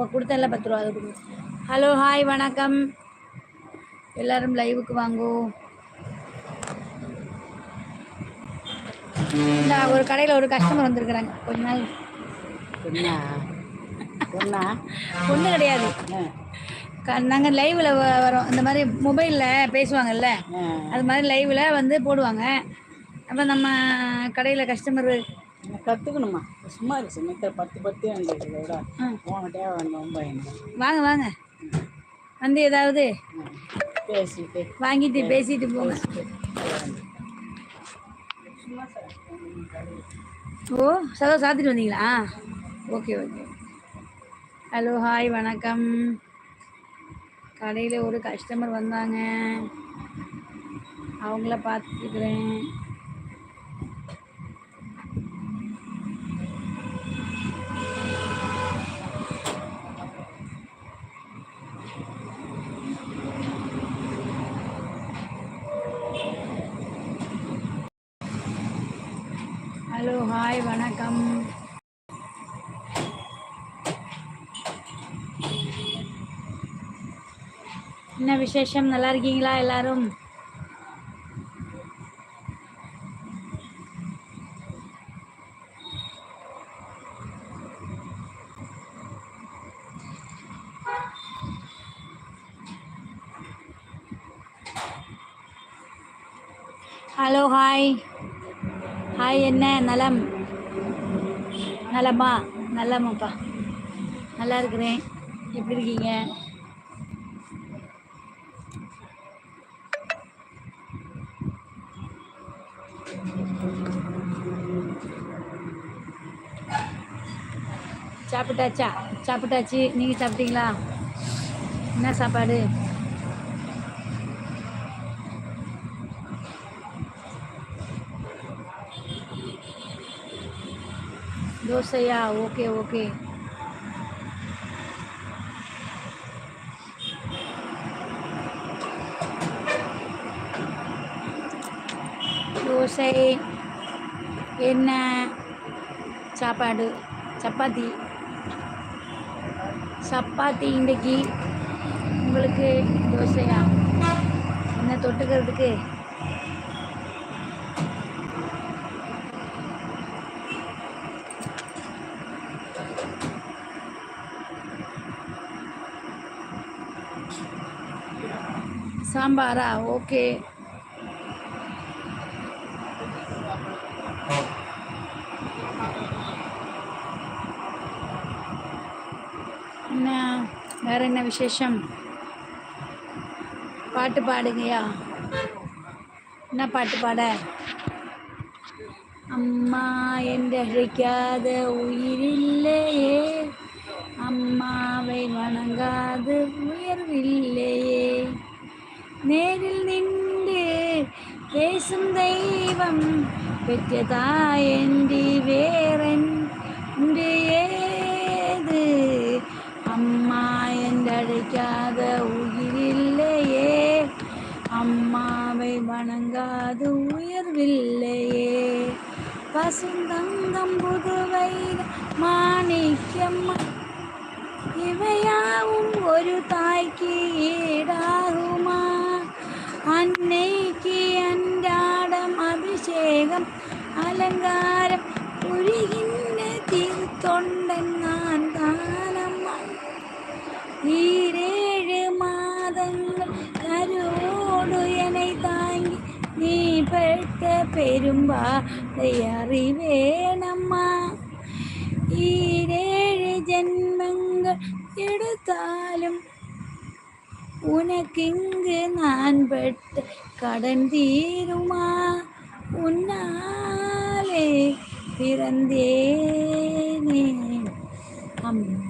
இப்போ கொடுத்தேன்ல பத்து ரூபா அது கொடு ஹலோ ஹாய் வணக்கம். எல்லாரும் லைவுக்கு வாங்கோ. இந்த ஒரு கடையில் ஒரு கஸ்டமர் வந்திருக்கிறாங்க. கொஞ்ச நாள். பொண்ணா? பொண்ணா? பொண்ணு கிடையாது. நாங்கள் லைவில் வரோம். இந்த மாதிரி மொபைலில் பேசுவாங்கல்ல. அது மாதிரி லைவில் வந்து போடுவாங்க. அப்போ நம்ம கடையில் கஸ்டமர் கற்றுக்கணுமா சும்மா இருக்கு சின்னத்தில் பத்து பத்து எங்களுக்கு விட. உங்கள்கிட்டயே ரொம்ப வாங்க வாங்க. வந்து ஏதாவது பேசிட்டு வாங்கிட்டு பேசிட்டு போங்க. ஓ சதா சாத்திட்டு வந்தீங்களா? Okay okay. ஹலோ ஹாய் வணக்கம். கடையில் ஒரு கஸ்டமர் வந்தாங்க. அவங்கள பார்த்துக்கிறேன் ஹலோ ஹாய் வணக்கம் என்ன விசேஷம். நல்லா இருக்கீங்களா எல்லாரும்? Hello hi. ஹாய் என்ன? நலம். நலமா? நலமாப்பா. நல்லா இருக்கிறேன் எப்படி இருக்கீங்க? சாப்பிட்டாச்சா? சாப்பிட்டாச்சு. நீங்கள் சாப்பிட்டீங்களா? என்ன சாப்பாடு? தோசையா? Okay okay. தோசை என்ன சாப்பாடு சப்பாத்தி. சப்பாத்தி இன்றைக்கி உங்களுக்கு தோசையா? என்ன தொட்டுக்கிறதுக்கு? சாம்பாரா? ஓகே என்ன வேற என்ன விசேஷம்? பாட்டு பாடுங்கயா என்ன பாட்டு பாட? அம்மா என்று அழைக்காத உயிரில்லையே. அம்மாவை வணங்காது உயர்வில்லையே. நேரில் நின்று பேசும் தெய்வம் பெற்ற தாயன்றி வேறன் ஏது அழைக்காத உயிரில்லையே அம்மாவை வணங்காது உயர்வில்லையே பசுந்தங்கம் புதுவை மாணிக்கம்மா இவையாவும் ஒரு தாய்க்கு ஈடாகுமா? அன்னைக்கு அன்றாடம் அபிஷேகம் அலங்காரம் புரிகின்ற திருத்தொண்டன் ஈரேழு மாதங்கள் கருவோடு என்னை தாங்கி நீ பெற்ற பெரும்பாதை அறிவேனம்மா ஈரேழு ஜென்மங்கள் எடுத்தாலும் உனக்கு இங்கு நான் பட்ட கடன் தீருமா? உன்னாலே பிறந்தேனே. அம்மா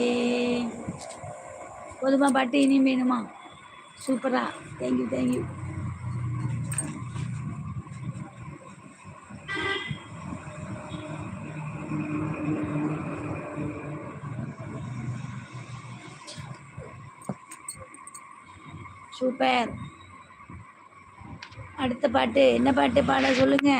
போதுமா பாட்டு? இனியும் வேணுமா? சூப்பரா தேங்க்யூ தேங்க்யூ சூப்பர் அடுத்த பாட்டு. என்ன பாட்டு பாட சொல்லுங்க?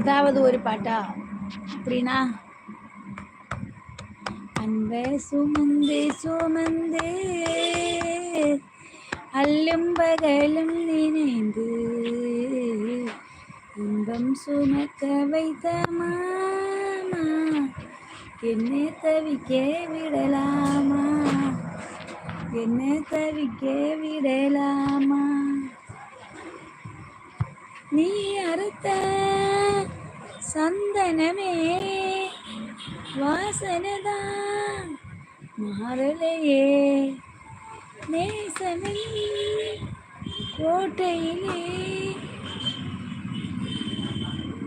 ஏதாவது ஒரு பாட்டா? அப்படின்னா அன்பை சுமந்து சுமந்து அல்லும் பகலும் நினைந்து இன்பம் சுமக்க வைத்த மாமா என்னை தவிக்க விடலாமா? என்னை தவிக்க விடலாமா? நீ அறுத்த சந்தனமே வாசனதான் மாறலையே. நேசமின் கோட்டையிலே.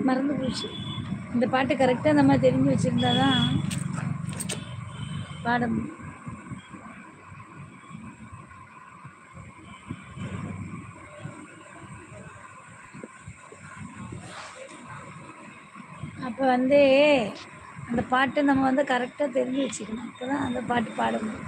மறந்து போச்சு. இந்த பாட்டு கரெக்டாக நம்ம தெரிஞ்சு வச்சுருந்தா தான் பாட முடியும் இப்போ வந்து அந்த பாட்டு நம்ம வந்து கரெக்டாக தெரிஞ்சு வச்சுக்கணும். அப்போ தான் அந்த பாட்டு பாட முடியும்.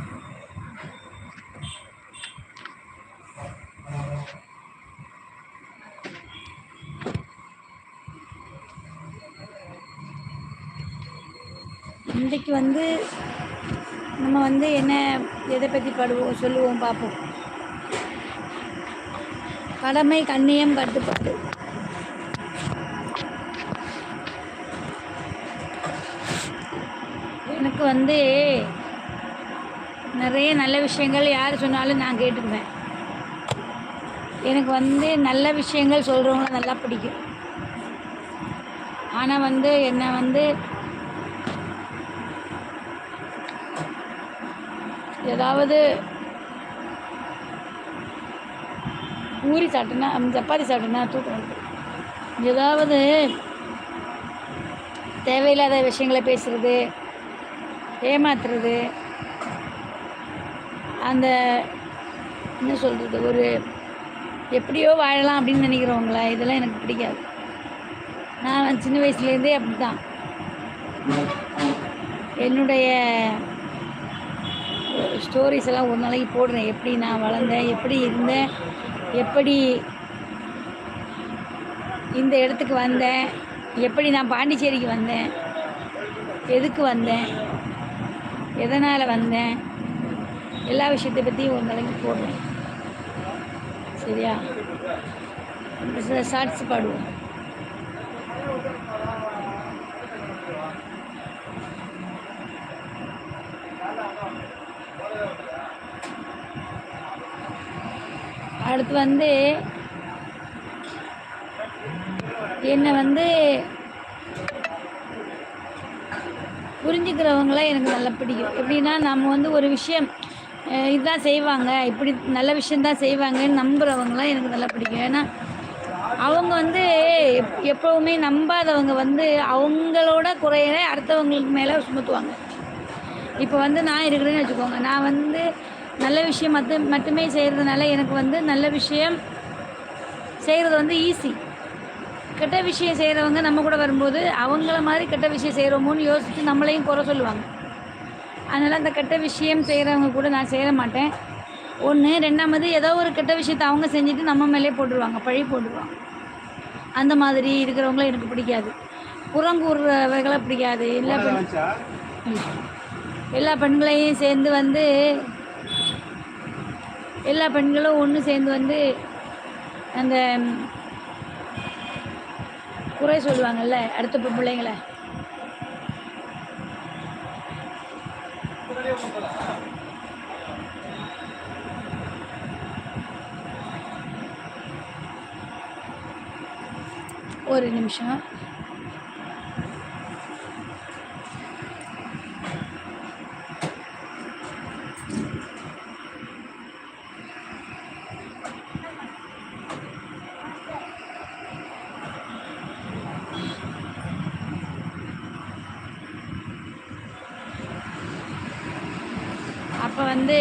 இன்றைக்கு வந்து நம்ம வந்து என்ன எதை பற்றி பாடுவோம் சொல்லுவோம் பார்ப்போம். கடமை கண்ணியம் கட்டுப்பாடு. வந்து நிறைய நல்ல விஷயங்கள் யார் சொன்னாலும் நான் கேட்டுக்குவேன். எனக்கு வந்து நல்ல விஷயங்கள் சொல்கிறவங்கள நல்லா பிடிக்கும். ஆனால் வந்து என்னை வந்து ஏதாவது பூரி சாப்பிட்டேன்னா சப்பாத்தி சாப்பிட்டேன்னா தூக்கம் வந்துடும் ஏதாவது தேவையில்லாத விஷயங்களை பேசுகிறது ஏமாத்துறது. அந்த என்ன சொல்கிறது ஒரு எப்படியோ வாழலாம் அப்படின்னு நினைக்கிறவங்கள இதெல்லாம் எனக்கு பிடிக்காது. நான் சின்ன வயசுலேருந்தே அப்படி தான் என்னுடைய ஸ்டோரிஸ் எல்லாம் ஒரு நாளைக்கு போடுறேன். எப்படி நான் வளர்ந்தேன் எப்படி இருந்தேன் எப்படி இந்த இடத்துக்கு வந்தேன் எப்படி நான் பாண்டிச்சேரிக்கு வந்தேன் எதுக்கு வந்தேன் எதனால் வந்தேன்? எல்லா விஷயத்தை பற்றியும் ஒரு நாளைக்கு போடுறேன். சரியா? ஷார்ட்ஸ் பாடுவோம். அடுத்து வந்து என்னை வந்து புரிஞ்சுக்கிறவங்களாம் எனக்கு நல்லா பிடிக்கும். எப்படின்னா நம்ம வந்து ஒரு விஷயம் இதுதான் செய்வாங்க. இப்படி நல்ல விஷயந்தான் செய்வாங்கன்னு நம்புகிறவங்களாம் எனக்கு நல்லா பிடிக்கும். ஏன்னா அவங்க வந்து எப்போவுமே நம்பாதவங்க வந்து அவங்களோட குறைய அடுத்தவங்களுக்கு மேலே சுமத்துவாங்க. இப்போ வந்து நான் இருக்கிறேன்னு வச்சுக்கோங்க. நான் வந்து நல்ல விஷயம் மட்டு மட்டுமே செய்கிறதுனால எனக்கு வந்து நல்ல விஷயம் செய்கிறது வந்து ஈஸி கெட்ட விஷயம் செய்கிறவங்க நம்ம கூட வரும்போது அவங்கள மாதிரி கெட்ட விஷயம் செய்கிறோமோன்னு யோசித்து நம்மளையும் குறை சொல்லுவாங்க. அதனால் அந்த கெட்ட விஷயம் செய்கிறவங்க கூட நான் சேர மாட்டேன். ஒன்று ரெண்டாமது ஏதோ ஒரு கெட்ட விஷயத்தை அவங்க செஞ்சுட்டு நம்ம மேலே போட்டுருவாங்க பழி போட்டுருவாங்க. அந்த மாதிரி இருக்கிறவங்கள எனக்கு பிடிக்காது. புறங்கூறுறவர்களை பிடிக்காது. எல்லா பெண் எல்லா பெண்களையும் சேர்ந்து வந்து எல்லா பெண்களும் ஒன்று சேர்ந்து வந்து அந்த குறை சொல்லுவாங்கல்ல அடுத்த பிள்ளைங்களை. ஒரு நிமிஷம். வந்து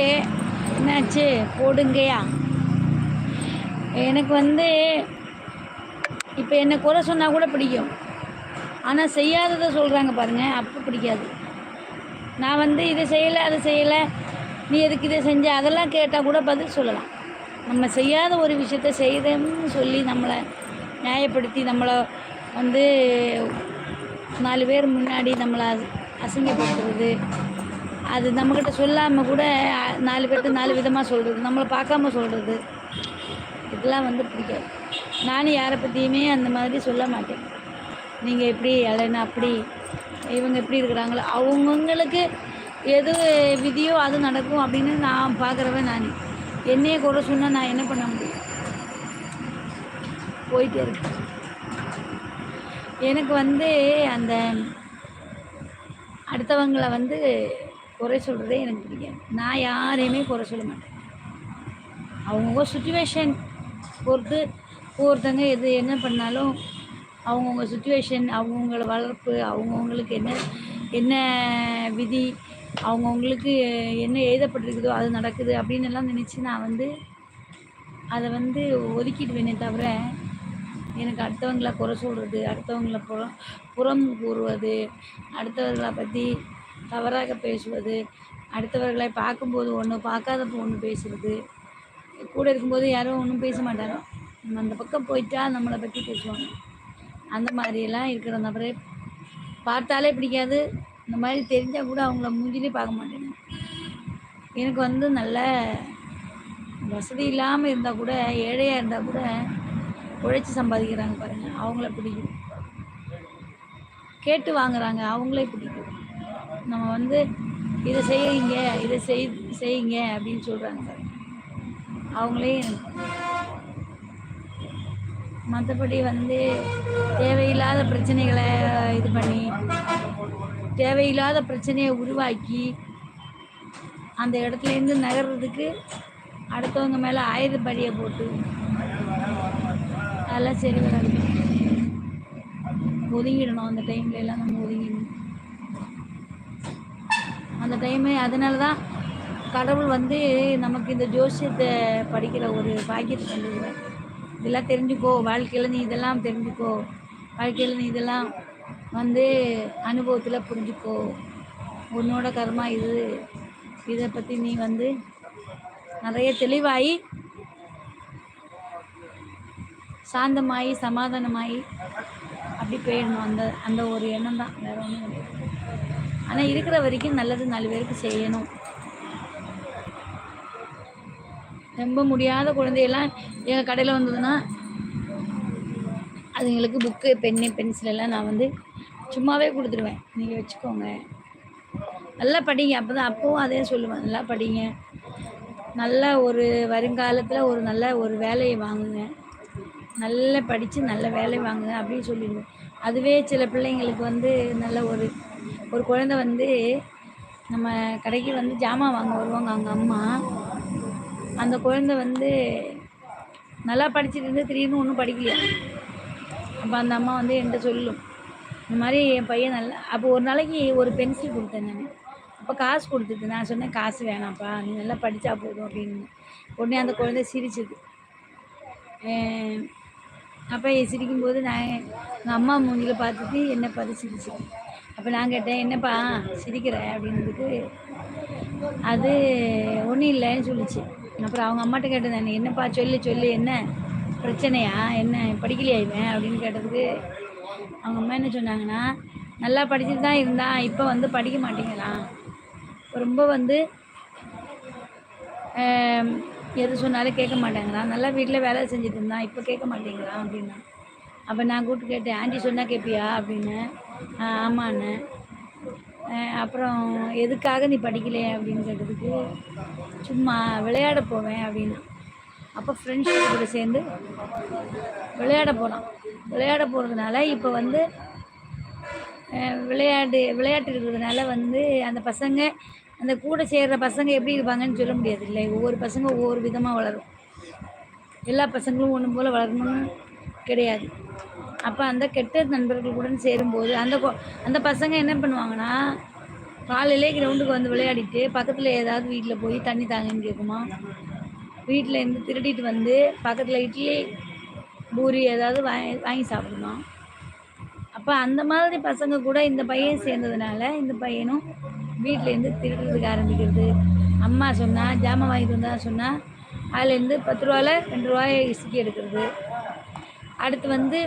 என்னாச்சு? போடுங்கயா எனக்கு வந்து இப்போ என்னை குறை சொன்னால் கூட பிடிக்கும். ஆனால் செய்யாததை சொல்கிறாங்க பாருங்கள் அப்போ பிடிக்காது. நான் வந்து இதை செய்யலை அதை செய்யலை நீ எதுக்கு இதை செஞ்ச? அதெல்லாம் கேட்டால் கூட பதில் சொல்லலாம். நம்ம செய்யாத ஒரு விஷயத்த செய்தோம்னு சொல்லி நம்மளை நியாயப்படுத்தி நம்மளை வந்து நாலு பேர் முன்னாடி நம்மளை அசிங்கப்படுத்துறது அது நம்மக்கிட்ட சொல்லாமல் கூட நாலு பேர்த்து நாலு விதமாக சொல்கிறது நம்மளை பார்க்காம சொல்கிறது இதெல்லாம் வந்து பிடிக்காது. நானும் யாரை பற்றியுமே அந்த மாதிரி சொல்ல மாட்டேன். நீங்கள் எப்படி இல்லைன்னா அப்படி இவங்க எப்படி இருக்கிறாங்களோ அவங்கவுங்களுக்கு எது விதியோ அது நடக்கும் அப்படின்னு நான் பார்க்குறவன் நான். என்னையே குறை சொன்னால் நான் என்ன பண்ண முடியும்? போயிட்டே இருக்கேன் எனக்கு வந்து அந்த அடுத்தவங்களை வந்து குறை சொல்கிறதே எனக்கு பிடிக்காது. நான் யாரையுமே குறை சொல்ல மாட்டேன். அவங்கவுங்க சுச்சுவேஷன் பொறுத்து ஒவ்வொருத்தங்க எது என்ன பண்ணாலும் அவங்கவுங்க சுச்சுவேஷன் அவங்கவுங்கள வளர்ப்பு அவங்கவுங்களுக்கு என்ன என்ன விதி அவங்கவுங்களுக்கு என்ன எழுதப்பட்டிருக்குதோ அது நடக்குது அப்படின்னு எல்லாம் நினச்சி நான் வந்து அதை வந்து ஒதுக்கிடுவேனே தவிர எனக்கு அடுத்தவங்கள குறை சொல்கிறது அடுத்தவங்கள புறம் புறம் கூறுவது அடுத்தவர்களை பற்றி தவறாக பேசுவது அடுத்தவர்களை பார்க்கும்போது ஒன்று பார்க்காதப்போ ஒன்று பேசுகிறது கூட இருக்கும்போது யாரும் ஒன்றும் பேச மாட்டாங்க நம்ம அந்த பக்கம் போயிட்டா நம்மளை பற்றி பேசுவாங்க. அந்த மாதிரியெல்லாம் இருக்கிற நபரே பார்த்தாலே பிடிக்காது. இந்த மாதிரி தெரிஞ்சால் கூட அவங்கள மூஞ்சிலே பார்க்க மாட்டேங்க. எனக்கு வந்து நல்ல வசதி இல்லாமல் இருந்தால் கூட ஏழையாக இருந்தால் கூட உழைச்சி சம்பாதிக்கிறாங்க பாருங்கள் அவங்கள பிடிக்கும். கேட்டு வாங்குறாங்க. அவங்களே பிடிக்கும். நம்ம வந்து இதை செய்யுங்க இதை செய் செய்யுங்க அப்படின்னு சொல்கிறாங்க சார். அவங்களே மற்றபடி வந்து தேவையில்லாத பிரச்சனைகளை இது பண்ணி தேவையில்லாத பிரச்சனையை உருவாக்கி அந்த இடத்துலேருந்து நகர்றதுக்கு அடுத்தவங்க மேலே ஆயுதப்படியை போட்டு அதெல்லாம் சரி வராது. ஒதுங்கிடணும் அந்த டைம்ல எல்லாம் நம்ம ஒதுங்கிடணும் அந்த டைமு அதனால தான் கடவுள் வந்து நமக்கு இந்த ஜோசியத்தை படிக்கிற ஒரு பாக்கியத்தை தந்துருக்குறார். இதெல்லாம் தெரிஞ்சுக்கோ வாழ்க்கையில் நீ இதெல்லாம் தெரிஞ்சுக்கோ வாழ்க்கையில் நீ இதெல்லாம் வந்து அனுபவத்தில் புரிஞ்சுக்கோ. உன்னோட கர்மா இது. இதை பற்றி நீ வந்து நிறைய தெளிவாகி சாந்தமாகி சமாதானமாகி அப்படி போயிடணும். அந்த அந்த ஒரு எண்ணம் தான். வேற ஒன்றும் கிடையாது ஆனால் இருக்கிற வரைக்கும் நல்லது நாலு பேருக்கு செய்யணும். ரொம்ப முடியாத குழந்தையெல்லாம் எங்கள் கடையில் வந்ததுன்னா அதுங்களுக்கு புக்கு பென்னு பென்சில் எல்லாம் நான் வந்து சும்மாவே கொடுத்துருவேன். நீங்கள் வச்சுக்கோங்க. நல்லா படிங்க. அப்போ தான் அப்போவும் அதே சொல்லுவேன். நல்லா படிங்க. நல்ல ஒரு வருங்காலத்தில் ஒரு நல்ல ஒரு வேலையை வாங்குங்க. நல்லா படித்து நல்ல வேலை வாங்குங்க அப்படின்னு சொல்லிடுவேன். அதுவே சில பிள்ளைங்களுக்கு வந்து நல்ல ஒரு ஒரு குழந்தை வந்து நம்ம கடைக்கு வந்து ஜாமான் வாங்க வருவாங்க அவங்க அம்மா. அந்த குழந்தை வந்து நல்லா படிச்சுட்டு இருந்து திடீர்னு ஒன்றும் படிக்கலையா அப்போ அந்த அம்மா வந்து என்கிட்ட சொல்லும் இந்த மாதிரி என் பையன் நல்லா அப்போ ஒரு நாளைக்கு ஒரு பென்சில் கொடுத்தேன் நான். அப்போ காசு கொடுத்துட்டு நான் சொன்னேன் காசு வேணாம்ப்பா நீ நல்லா படித்தா போதும் அப்படின்னு. உடனே அந்த குழந்தை சிரிச்சுது. அப்போ சிரிக்கும்போது நான் எங்கள் அம்மா மூஞ்சியில் பார்த்துட்டு என்னை பார்த்து சிரிச்சு அப்போ நான் கேட்டேன் என்னப்பா சிரிக்கிற? அப்படின்னதுக்கு அது ஒன்றும் இல்லைன்னு சொல்லிச்சு. அப்புறம் அவங்க அம்மாட்ட கேட்டேன் நான் என்னப்பா சொல்லு சொல்லு என்ன பிரச்சனையா? என்ன படிக்கலையா இவன்? அப்படின்னு கேட்டதுக்கு அவங்க அம்மா என்ன சொன்னாங்கன்னா நல்லா படிச்சுட்டு தான் இருந்தான் இப்போ வந்து படிக்க மாட்டேங்கிறான் ரொம்ப வந்து எது சொன்னாலும் கேட்க மாட்டேங்கிறான். நல்லா வீட்டில் வேலை செஞ்சுட்டு இருந்தான் இப்போ கேட்க மாட்டேங்கிறான் அப்படின்னா. அப்போ நான் கூப்பிட்டு கேட்டேன் ஆண்டி சொன்னால் கேட்பியா அப்படின்னு. "ஆ, ஆமாண்ணே. அப்புறம் எதுக்காக நீ படிக்கலையே? அப்படின்னு கேட்டதுக்கு சும்மா விளையாட போவேன் அப்படின்னு. அப்போ ஃப்ரெண்ட்ஷிப் கூட சேர்ந்து விளையாட போனோம் விளையாட போகிறதுனால இப்போ வந்து விளையாடு விளையாட்டு விளையாட்டு இருக்கிறதுனால வந்து அந்த பசங்க அந்த கூட சேர்கிற பசங்க எப்படி இருப்பாங்கன்னு சொல்ல முடியாது இல்லை ஒவ்வொரு பசங்க ஒவ்வொரு விதமாக வளரும். எல்லா பசங்களும் ஒன்று போல் வளரணும்னு கிடையாது. அப்போ அந்த கெட்ட நண்பர்களுடன் சேரும்போது அந்த அந்த பசங்க என்ன பண்ணுவாங்கன்னா காலையிலே கிரவுண்டுக்கு வந்து விளையாடிட்டு பக்கத்தில் ஏதாவது வீட்டில் போய் தண்ணி தாங்கன்னு கேட்குமா வீட்டில் இருந்து திருடிட்டு வந்து பக்கத்தில் இட்லி பூரி ஏதாவது வாங்கி வாங்கி சாப்பிடுமா? அப்போ அந்த மாதிரி பசங்க கூட இந்த பையன் சேர்ந்ததுனால இந்த பையனும் வீட்டிலேருந்து திருடுறதுக்கு ஆரம்பிக்கிறது. அம்மா சொன்னால் ஜாமான் வாங்கிட்டு வந்தா சொன்னால் அதுலேருந்து பத்து ரூபால ரெண்டு ரூபாய் இசுக்கி எடுக்கிறது. அடுத்து வந்து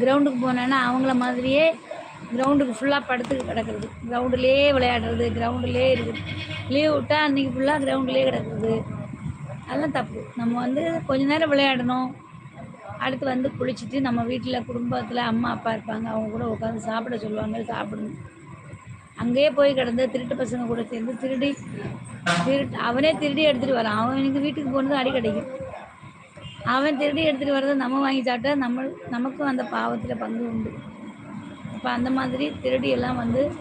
கிரவுண்டுக்கு போனேன்னா அவங்கள மாதிரியே கிரவுண்டுக்கு ஃபுல்லாக படுத்து கிடக்கிறது. கிரவுண்டுலேயே விளையாடுறது கிரவுண்டுலேயே இருக்குது. லீவ் விட்டால் அன்றைக்கி ஃபுல்லாக கிரவுண்டுலேயே கிடக்குது அதெல்லாம் தப்பு. நம்ம வந்து கொஞ்ச நேரம் விளையாடணும். அடுத்து வந்து குளிச்சுட்டு நம்ம வீட்டில் குடும்பத்தில் அம்மா அப்பா இருப்பாங்க. அவங்க கூட உட்காந்து சாப்பிட சொல்லுவாங்க சாப்பிடணும். அங்கேயே போய் கிடந்து திருட்டு பசங்க கூட சேர்ந்து திருடி திருட்டு அவனே திருடி எடுத்துகிட்டு வரான். அவனுக்கு வீட்டுக்கு போனது அடி கிடைக்கும் அவன் திருடி எடுத்துகிட்டு வரதை நம்ம வாங்கி சாப்பிட்டா நம்ம நமக்கும் அந்த பாவத்தில் பங்கு உண்டு. அப்போ அந்த மாதிரி திருடி எல்லாம் வந்து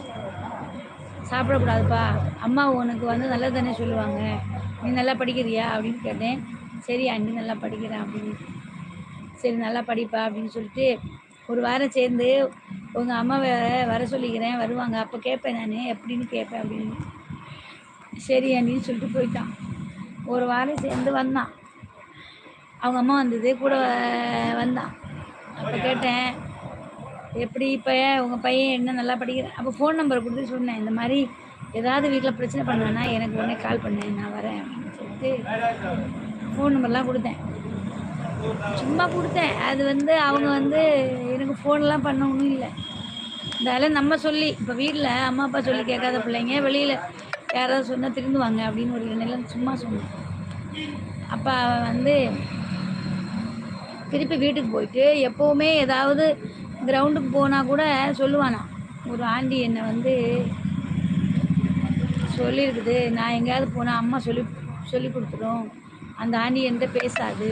சாப்பிடக்கூடாதுப்பா. அம்மா உனக்கு வந்து நல்லது தானே சொல்லுவாங்க. நீ நல்லா படிக்கிறியா அப்படின்னு கேட்டேன். சரி அண்ணி நல்லா படிக்கிறேன் அப்படின்னு. சரி நல்லா படிப்பா அப்படின்னு சொல்லிட்டு ஒரு வாரம் சேர்ந்து உங்கள் அம்மாவை வர சொல்லிக்கிறேன். வருவாங்க. அப்போ கேட்பேன் நான். எப்படின்னு கேட்பேன் அப்படின்னு. சரி அப்படின்னு சொல்லிட்டு போயிட்டான். ஒரு வாரம் சேர்ந்து வந்தான். அவங்க அம்மா வந்தது கூட வந்தான். அப்போ கேட்டேன் எப்படி இப்போ உங்கள் பையன் என்ன நல்லா படிக்கிறேன் அப்போ ஃபோன் நம்பர் கொடுத்து சொன்னேன் இந்த மாதிரி ஏதாவது வீட்டில் பிரச்சனை பண்ணானா எனக்கு உடனே கால் பண்ணு நான் வரேன் அப்படின்னு சொல்லிட்டு ஃபோன் நம்பர்லாம் கொடுத்தேன். சும்மா கொடுத்தேன். அது வந்து அவங்க வந்து எனக்கு ஃபோன்லாம் பண்ண ஒன்றும் இல்லை. இருந்தாலும் நம்ம சொல்லி இப்போ வீட்டில் அம்மா அப்பா சொல்லி கேட்காத பிள்ளைங்க வெளியில் யாராவது சொன்னால் திருந்துவாங்க அப்படின்னு ஒரு நிலம் சும்மா சொன்னேன். அப்போ அவன் வந்து திருப்பி வீட்டுக்கு போயிட்டு எப்போவுமே ஏதாவது கிரவுண்டுக்கு போனால் கூட சொல்லுவானா ஒரு ஆண்டி என்னை வந்து சொல்லியிருக்குது நான் எங்கேயாவது போனால் அம்மா சொல்லி சொல்லி கொடுத்துரும். அந்த ஆண்டி என்கிட்ட பேசாது.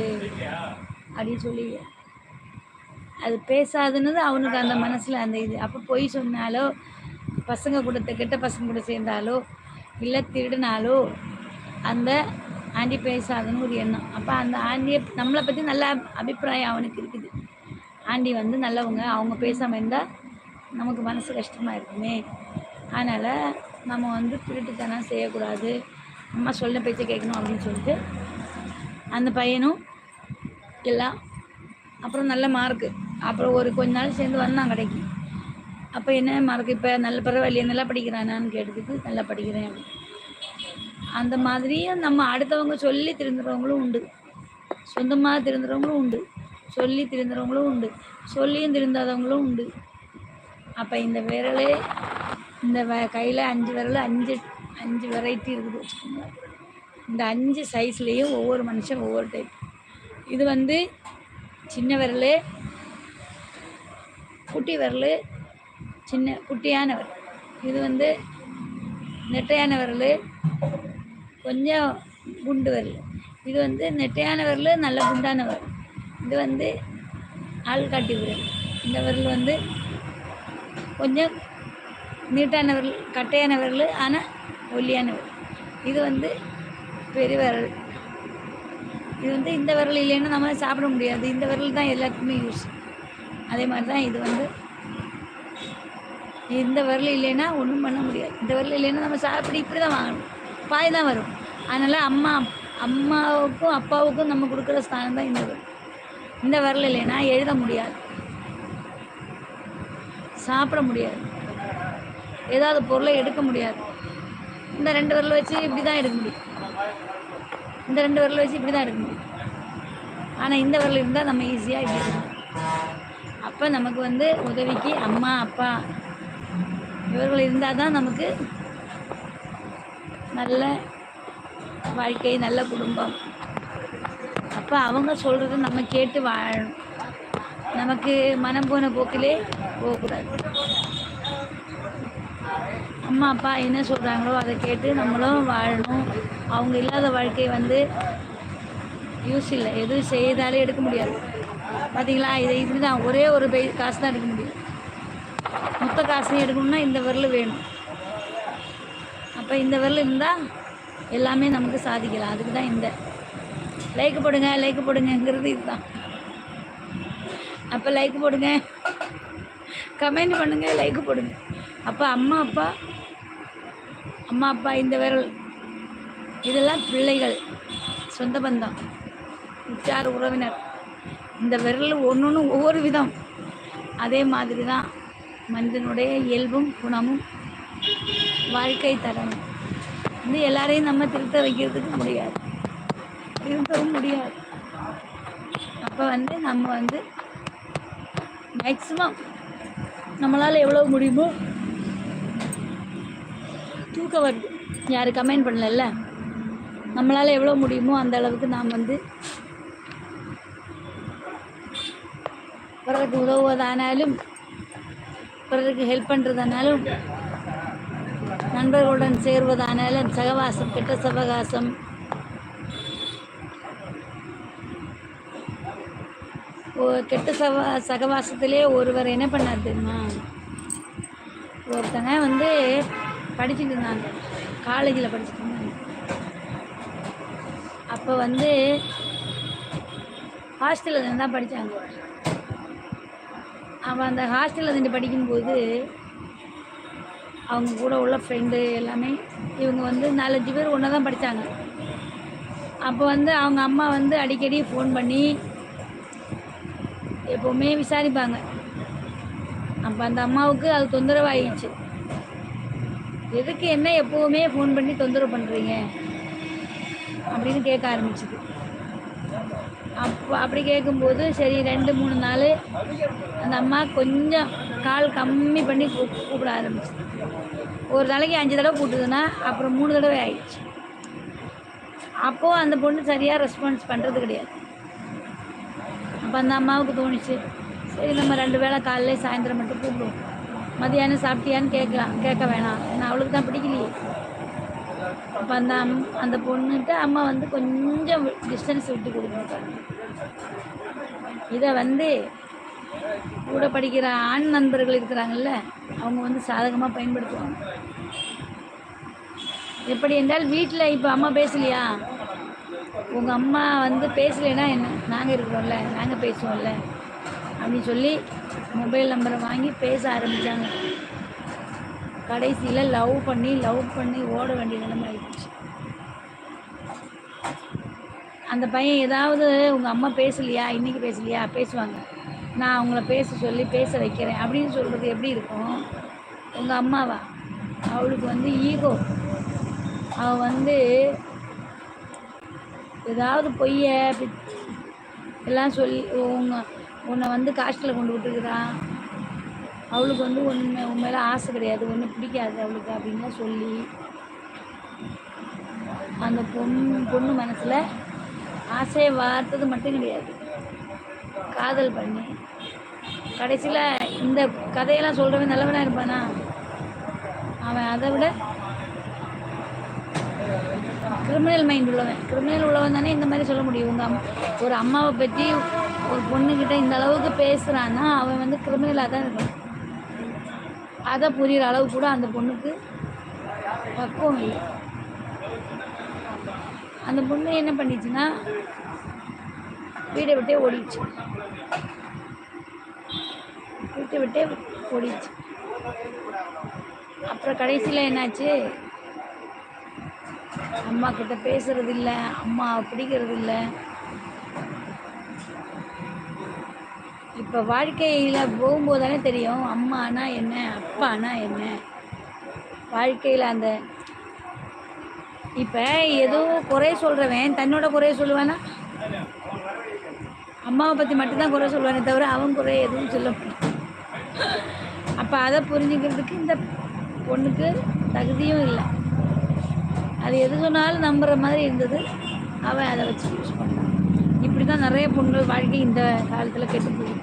அப்படின்னு சொல்லி அது பேசாதுன்னது அவனுக்கு அந்த மனசில் அந்த இது. அப்போ பொய் சொன்னாலோ பசங்க கூட கெட்ட பசங்க கூட சேர்ந்தாலோ இல்லை திருடினாலோ அந்த ஆண்டி பேசாதுன்னு ஒரு எண்ணம். அப்போ அந்த ஆண்டியை நம்மளை பற்றி நல்ல அபிப்பிராயம் அவனுக்கு இருக்குது. ஆண்டி வந்து நல்லவங்க அவங்க பேசாமல் இருந்தால் நமக்கு மனசு கஷ்டமாக இருக்குமே. அதனால் நம்ம வந்து திருட்டுத்தனம் செய்யக்கூடாது. அம்மா சொல்ல பேச்சை கேட்கணும் அப்படின்னு சொல்லிட்டு அந்த பையனும் எல்லாம் அப்புறம் நல்ல மார்க்கு அப்புறம் ஒரு கொஞ்ச நாள் சேர்ந்து வந்தான் கடைக்கு. அப்போ என்ன மார்க் இப்போ நல்ல பரவாயில்லையே நல்லா படிக்கிறானான்னு கேட்டதுக்கு நல்லா படிக்கிறேன் அப்படின்னு. அந்த மாதிரியும் நம்ம அடுத்தவங்க சொல்லி திருந்துறவங்களும் உண்டு. சொந்தமாக திருந்துறவங்களும் உண்டு. சொல்லி திருந்துறவங்களும் உண்டு. சொல்லியும் திருந்தாதவங்களும் உண்டு. அப்போ இந்த விரலே இந்த வ கையில் அஞ்சு விரல் அஞ்சு அஞ்சு வெரைட்டி இருக்குது வச்சுக்கோங்க. இந்த அஞ்சு சைஸ்லேயும் ஒவ்வொரு மனுஷன் ஒவ்வொரு டைப் இது வந்து சின்ன விரல் குட்டி விரல் சின்ன குட்டியான விரல். இது வந்து நெட்டையான விரல் கொஞ்சம் குண்டு வரல். இது வந்து நெட்டையான விரல் நல்ல குண்டான விரல். இது வந்து ஆள்காட்டி விரல். இந்த விரல் வந்து கொஞ்சம் நீட்டான விரல் கட்டையான விரல் ஆனால் ஒல்லியான விரல். இது வந்து பெரிய விரல். இது வந்து இந்த விரல் இல்லைன்னா நம்ம சாப்பிட முடியாது. இந்த விரல் தான் எல்லாத்துக்குமே யூஸ் அதே மாதிரி தான் இது வந்து இந்த விரல் இல்லைன்னா ஒன்றும் பண்ண முடியாது. இந்த விரல் இல்லைன்னா நம்ம சாப்பிட இப்படி தான் வாங்கணும். பாய் தான் வரும். அதனால் அம்மா அம்மாவுக்கும் அப்பாவுக்கும் நம்ம கொடுக்குற ஸ்தானம் தான் இந்த வரும் இந்த வரல இல்லைன்னா எழுத முடியாது. சாப்பிட முடியாது. ஏதாவது பொருளை எடுக்க முடியாது. இந்த ரெண்டு விரல் வச்சு இப்படி தான் எடுக்க முடியும். இந்த ரெண்டு விரல் வச்சு இப்படி தான் எடுக்க முடியும். ஆனால் இந்த விரல் இருந்தால் நம்ம ஈஸியாக இப்படி எடுக்கணும் அப்போ நமக்கு வந்து உதவிக்கு அம்மா அப்பா இவர்கள் இருந்தால் தான் நமக்கு நல்ல வாழ்க்கை நல்ல குடும்பம். அப்போ அவங்க சொல்கிறத நம்ம கேட்டு வாழணும். நமக்கு மனம் போன போக்கிலே போகக்கூடாது. அம்மா அப்பா என்ன சொல்கிறாங்களோ அதை கேட்டு நம்மளும் வாழணும். அவங்க இல்லாத வாழ்க்கை வந்து யூஸ் இல்லை. எதுவும் செய்தாலே எடுக்க முடியாது. பார்த்தீங்களா இதை இப்படி தான் ஒரே ஒரு பை காசு தான் எடுக்க முடியும். மொத்த காசையும் எடுக்கணும்னா இந்த விரல் வேணும். அப்போ இந்த விரல் இருந்தால் எல்லாமே நமக்கு சாதிக்கலாம். அதுக்கு தான் இந்த. லைக் போடுங்க லைக் போடுங்கங்கிறது இதுதான். அப்போ லைக் போடுங்க. கமெண்ட் பண்ணுங்க லைக் போடுங்க. அப்போ அம்மா அப்பா அம்மா அப்பா இந்த விரல். இதெல்லாம் பிள்ளைகள் சொந்த பந்தம் உற்றார் உறவினர். இந்த விரல் ஒன்று ஒன்று ஒவ்வொரு விதம். அதே மாதிரி தான் மனிதனுடைய இயல்பும் குணமும். வாழ்க்கை தரணும் வந்து எல்லாரையும் நம்ம திருத்த வைக்கிறதுக்கு முடியாது. திருத்தவும் முடியாது. அப்போ வந்து நம்ம வந்து மேக்ஸிமம் நம்மளால் எவ்வளோ முடியுமோ தூக்கம் வருது யாரும் கமெண்ட் பண்ணல நம்மளால் எவ்வளோ முடியுமோ அந்த அளவுக்கு நாம் வந்து பிறருக்கு உதவுவதானாலும் பிறருக்கு ஹெல்ப் பண்ணுறதானாலும் நண்பர்களுடன் சேர்வதானாலும் சகவாசம் கெட்ட சவகாசம். ஓ- கெட்ட சவ சகவாசத்திலே ஒருவர் என்ன பண்ணார் தெரியுமா? ஒருத்தங்க வந்து படிச்சுட்டு இருந்தாங்க. காலேஜில் படிச்சுட்டு இருந்தாங்க. அப்போ வந்து ஹாஸ்டலில் தான் படித்தாங்க அவன் அந்த ஹாஸ்டலில் இருந்து படிக்கும்போது அவங்க கூட உள்ள ஃப்ரெண்டு எல்லாமே இவங்க வந்து நாலஞ்சு பேர் ஒன்றா தான் படித்தாங்க அப்போ வந்து அவங்க அம்மா வந்து அடிக்கடி ஃபோன் பண்ணி எப்போவுமே விசாரிப்பாங்க. அப்போ அந்த அம்மாவுக்கு அது தொந்தரவாயிடுச்சு. எதுக்கு என்ன எப்போவுமே ஃபோன் பண்ணி தொந்தரவு பண்ணுறீங்க அப்படின்னு கேட்க ஆரம்பிச்சுது. அப்போ அப்படி கேட்கும்போது சரி ரெண்டு மூணு நாள் அந்த அம்மா கொஞ்சம் கால் கம்மி பண்ணி கூப்பிட ஆரம்பிச்சு ஒரு நாளைக்கு அஞ்சு தடவை போட்டுதுன்னா அப்புறம் மூணு தடவை ஆயிடுச்சு. அப்போது அந்த பொண்ணு சரியாக ரெஸ்பான்ஸ் பண்ணுறது கிடையாது. அப்போ அந்த அம்மாவுக்கு தோணுச்சு சரி நம்ம ரெண்டு வேளை காலையில சாயந்தரம் மட்டும் கூப்பிடுவோம். மதியானம் சாப்பிட்டியான்னு கேட்கலாம் கேட்க வேணாம். ஏன்னா அவளுக்கு தான் பிடிக்கலையே. அப்போ அந்த அம் அந்த பொண்ணுகிட்ட அம்மா வந்து கொஞ்சம் டிஸ்டன்ஸ் விட்டு கொடுத்துருக்காங்க இதை வந்து கூட படிக்கிற ஆண் நண்பர்கள் இருக்கிறாங்கல்ல அவங்க வந்து சாதகமாக பயன்படுத்துவாங்க. எப்படி என்றால் வீட்டில் இப்போ அம்மா பேசலையா? உங்கள் அம்மா வந்து பேசலைன்னா என்ன? நாங்கள் இருக்கிறோம்ல நாங்கள் பேசுவோம்ல. அப்படின்னு சொல்லி மொபைல் நம்பரை வாங்கி பேச ஆரம்பித்தாங்க கடைசியில் லவ் பண்ணி லவ் பண்ணி ஓட வேண்டிய நிலைமை ஆயிடுச்சு அந்த பையன் ஏதாவது உங்கள் அம்மா பேசலையா? இன்றைக்கி பேசலையா? பேசுவாங்க. நான் அவங்கள பேச சொல்லி பேச வைக்கிறேன் அப்படின்னு சொல்கிறது எப்படி இருக்கும்? உங்கள் அம்மாவா? அவளுக்கு வந்து ஈகோ. அவள் வந்து ஏதாவது பொய்ய எல்லாம் சொல்லி உங்க உன்னை வந்து காஸ்ட்டில் கொண்டு விட்டுருக்குறான் அவளுக்கு வந்து உண்மை உன் மேலே ஆசை கிடையாது. ஒன்றும் பிடிக்காது அவளுக்கு அப்படின்லாம் சொல்லி அந்த பொண்ணு பொண்ணு மனசில் ஆசையை வார்த்தது மட்டும் கிடையாது. காதல் பண்ணி. கடைசியில் இந்த கதையெல்லாம் சொல்கிறவன் நல்லவனாக இருப்பானா? அவன் அதை விட கிரிமினல் மைண்ட் உள்ளவன். கிரிமினல் உள்ளவன் தானே இந்த மாதிரி சொல்ல முடியும். உங்கள் அம்மா ஒரு அம்மாவை பற்றி ஒரு பொண்ணுக்கிட்ட இந்த அளவுக்கு பேசுகிறான்னா அவன் வந்து கிரிமினலாக தான் இருக்கான் அதை புரிகிற அளவு கூட அந்த பொண்ணுக்கு பக்குவம் இல்லை. அந்த பொண்ணு என்ன பண்ணிச்சுன்னா வீட்டை விட்டே ஓடிடுச்சு. வீட்டை விட்டே ஓடிடுச்சு. அப்புறம் கடைசியில் என்னாச்சு? அம்மா கிட்ட பேசுறது இல்லை அம்மா பிடிக்கிறது இல்லை. இப்போ வாழ்க்கையில் போகும்போது தானே தெரியும் அம்மானா என்ன அப்பானா என்ன? வாழ்க்கையில் அந்த இப்போ ஏதோ குறை சொல்கிறவன் தன்னோட குறைய சொல்லுவானா? அம்மாவை பற்றி மட்டும்தான் குறை சொல்லுவானே தவிர அவன் குறை எதுவும் சொல்ல அப்போ அதை புரிஞ்சுக்கிறதுக்கு இந்த பொண்ணுக்கு தகுதியும் இல்லை. அது எது சொன்னாலும் நம்புகிற மாதிரி இருந்தது. அவன் அதை வச்சு யூஸ் பண்ணான். இப்படி தான் நிறைய பொண்ணுகள் வாழ்க்கை இந்த காலத்தில் கெட்டு போகுது.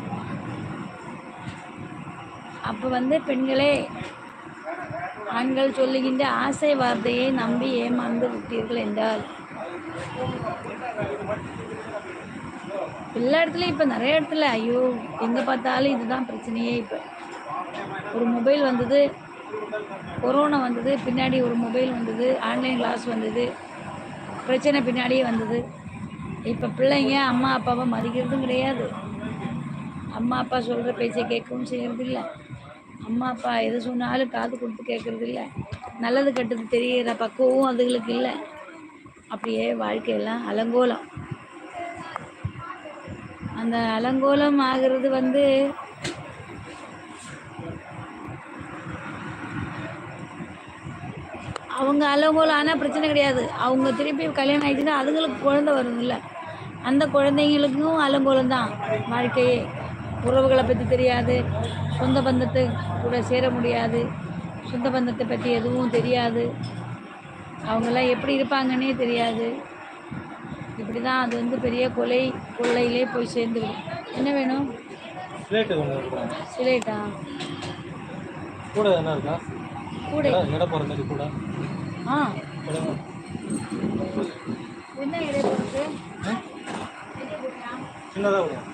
அப்போ வந்து பெண்களே ஆண்கள் சொல்லுகின்ற ஆசை வார்த்தையை நம்பி ஏமாந்து விட்டீர்கள் என்றால் எல்லா இடத்துலையும் இப்போ நிறைய இடத்துல ஐயோ எங்கே பார்த்தாலும் இதுதான் பிரச்சனையே இப்போ. ஒரு மொபைல் வந்தது கொரோனா வந்தது பின்னாடி ஒரு மொபைல் வந்தது ஆன்லைன் கிளாஸ் வந்தது பிரச்சனை பின்னாடியே வந்தது. இப்போ பிள்ளைங்க அம்மா அப்பாவை மதிக்கிறதும் கிடையாது. அம்மா அப்பா சொல்கிற பேச்சை கேட்கவும் செய்கிறது இல்லை அம்மா அப்பா எது சொன்னாலும் காது கொடுத்து கேட்குறது இல்லை நல்லது கெட்டது தெரிகிற பக்குவம் அதுகளுக்கு இல்லை. அப்படியே வாழ்க்கையெல்லாம் அலங்கோலம். அந்த அலங்கோலம் ஆகிறது வந்து அவங்க அலங்கோலம் ஆனால் பிரச்சனை கிடையாது. அவங்க திருப்பி கல்யாணம் ஆயிடுச்சுன்னா அதுங்களுக்கு குழந்தை வரும்ல. அந்த குழந்தைங்களுக்கும் அலங்கோலம் தான். வாழ்க்கையே உறவுகளை பற்றி தெரியாது. சொந்த பந்தத்தை கூட சேர முடியாது. சொந்த பந்தத்தை பற்றி எதுவும் தெரியாது. அவங்கெல்லாம் எப்படி இருப்பாங்கன்னே தெரியாது. இப்படி தான் அது வந்து பெரிய கொலை கொள்ளையிலே போய் சேர்ந்துடும் என்ன வேணும்? சிலேட்டா கூட என்ன இருக்கா? கூட. இடம் போகிற மாதிரி கூட? ஆ. என்ன இடைப்படுறது சின்னதாக கொடுங்க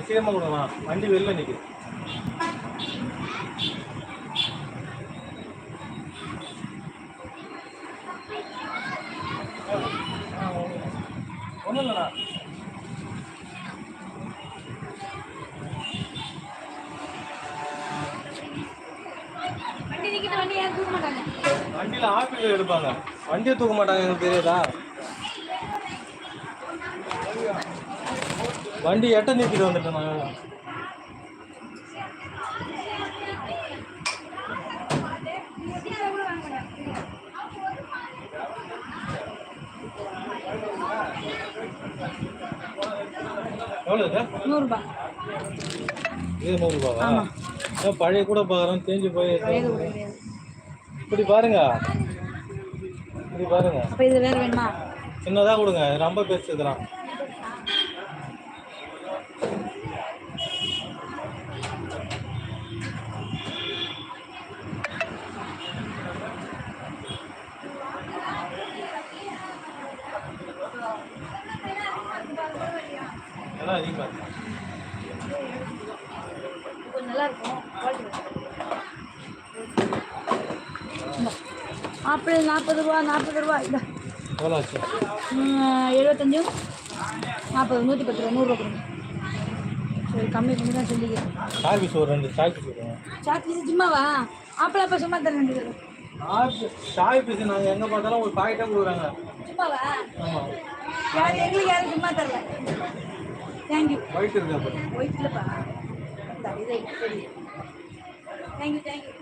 சீக்கிரமாக கொடுங்க வண்டி வெளில நிற்குது இல்லைண்ணா வண்டியில் ஆப்பிள் எடுப்பாங்க. வண்டியை தூக்க மாட்டாங்க எனக்கு தெரியாதா வண்டி எட்ட நிறுத்திட்டு வந்துட்டேன் எவ்வளோ இது நூறுரூபா இது நூறுரூபாவா பழைய கூட பார்க்குறோம் தேஞ்சு போய் இப்படி பாருங்க. இப்படி பாருங்க. அப்போ இது வேறு வேணுமா? சின்னதாக கொடுங்க ரொம்ப பெருசு இதெல்லாம் எல்லாம் அதிகமாக இருக்கு. கொஞ்சம் நல்லா இருக்கும் ஆப்பிள் நாற்பது ரூபா நாற்பது ரூபா. இல்லை எழுபத்தஞ்சு நாற்பது நூற்றி பத்து ரூபா நூறுரூவா கொடுங்க. சரி கம்மி பண்ணி தான் சொல்லிக்கிறேன். சாய் பீஸ் ஒரு ரெண்டு சாய் பீஸ் கொடுங்க சாக்லேட் சும்மாவா? ஆப்பிள் அப்போ சும்மா தர வேண்டியது ஆப்பிள் சாய் பீஸ் நாங்கள் எங்கே பார்த்தாலும் ஒரு பாக்கெட்டாக கொடுக்குறாங்க. சும்மாவா? யார் எங்களுக்கு யாரும் சும்மா தரல. தேங்க்யூ ஒயிட் இருக்கு ஒயிட்லப்பா சரி. சரி தேங்க்யூ தேங்க்யூ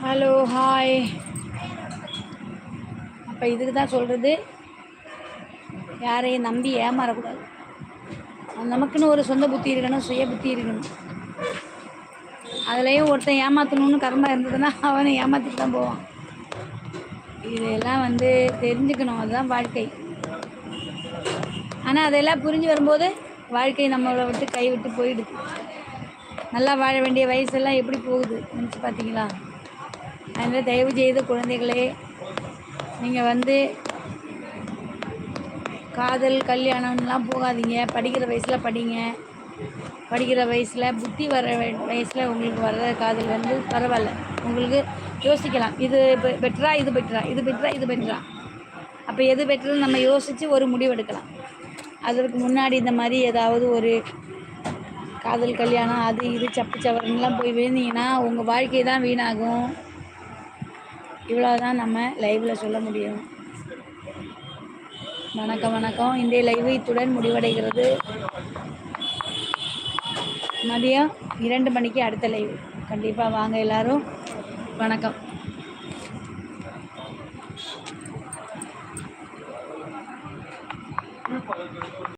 ஹலோ ஹாய் இப்போ இதுக்கு தான் சொல்கிறது யாரையும் நம்பி ஏமாறக்கூடாது. நமக்குன்னு ஒரு சொந்த புத்தி இருக்கணும் சுய புத்தி இருக்கணும். அதுலேயும் ஒருத்தன் ஏமாற்றணும்னு கர்மா இருந்ததுன்னா அவனை ஏமாற்றிட்டு தான் போவான். இதெல்லாம் வந்து தெரிஞ்சுக்கணும். அதுதான் வாழ்க்கை. ஆனால் அதெல்லாம் புரிஞ்சு வரும்போது வாழ்க்கை நம்மளை விட்டு கைவிட்டு போயிடுது. நல்லா வாழ வேண்டிய வயசெல்லாம் எப்படி போகுது? நினச்சி பார்த்தீங்களா அதனால் தயவு செய்து குழந்தைகளே நீங்கள் வந்து காதல் கல்யாணம்லாம் போகாதீங்க. படிக்கிற வயசில் படிங்க. படிக்கிற வயசில் புத்தி வர வயசில் உங்களுக்கு வர்ற காதல் வந்து பரவாயில்ல. உங்களுக்கு யோசிக்கலாம். இது பெட்டரா இது பெட்டரா இது பெட்டரா இது பெட்டரா அப்போ எது பெட்டர்னு நம்ம யோசித்து ஒரு முடிவு எடுக்கலாம். அதற்கு முன்னாடி இந்த மாதிரி ஏதாவது ஒரு காதல் கல்யாணம் அது இது சப்பு சவரன்லாம் போய் விழுந்தீங்கன்னா உங்கள் வாழ்க்கை தான் வீணாகும். இவ்வளோ தான் நம்ம லைவில் சொல்ல முடியும். வணக்கம் வணக்கம். இன்றைய லைவ் இத்துடன் முடிவடைகிறது. மதியம் இரண்டு மணிக்கு அடுத்த லைவ் கண்டிப்பாக வாங்க எல்லாரும். வணக்கம்.